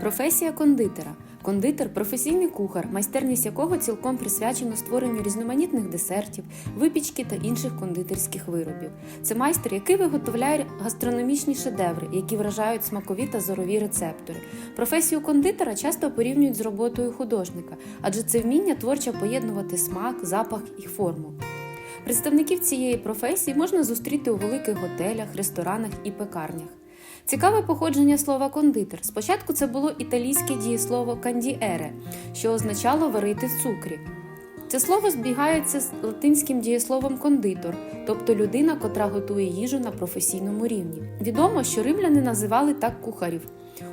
Професія кондитера. Кондитер професійний кухар, майстерність якого цілком присвячено створенню різноманітних десертів, випічки та інших кондитерських виробів. Це майстер, який виготовляє гастрономічні шедеври, які вражають смакові та зорові рецептори. Професію кондитера часто порівнюють з роботою художника, адже це вміння творчо поєднувати смак, запах і форму. Представників цієї професії можна зустріти у великих готелях, ресторанах і пекарнях. Цікаве походження слова кондитер. Спочатку це було італійське дієслово кандіере, що означало варити в цукрі. Це слово збігається з латинським дієсловом кондитор, тобто людина, котра готує їжу на професійному рівні. Відомо, що римляни називали так кухарів.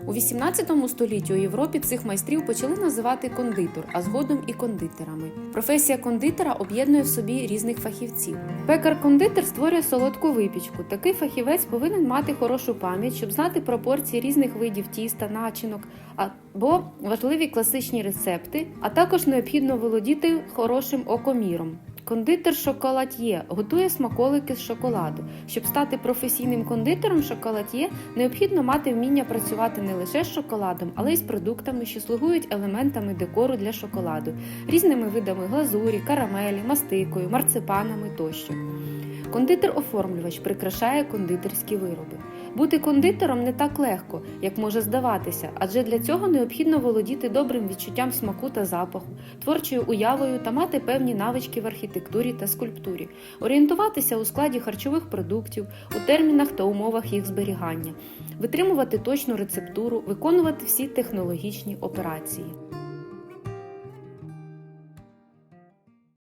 У 18 столітті у Європі цих майстрів почали називати кондитор, а згодом і кондитерами. Професія кондитера об'єднує в собі різних фахівців. Пекар-кондитер створює солодку випічку. Такий фахівець повинен мати хорошу пам'ять, щоб знати пропорції різних видів тіста, начинок або важливі класичні рецепти, а також необхідно володіти хорошим окоміром. Кондитер шоколад'є готує смаколики з шоколаду. Щоб стати професійним кондитером шоколад'є, необхідно мати вміння працювати не лише з шоколадом, але й з продуктами, що слугують елементами декору для шоколаду, різними видами глазурі, карамелі, мастикою, марципанами тощо. Кондитер-оформлювач прикрашає кондитерські вироби. Бути кондитером не так легко, як може здаватися, адже для цього необхідно володіти добрим відчуттям смаку та запаху, творчою уявою та мати певні навички в архітектурі та скульптурі, орієнтуватися у складі харчових продуктів, у термінах та умовах їх зберігання, витримувати точну рецептуру, виконувати всі технологічні операції.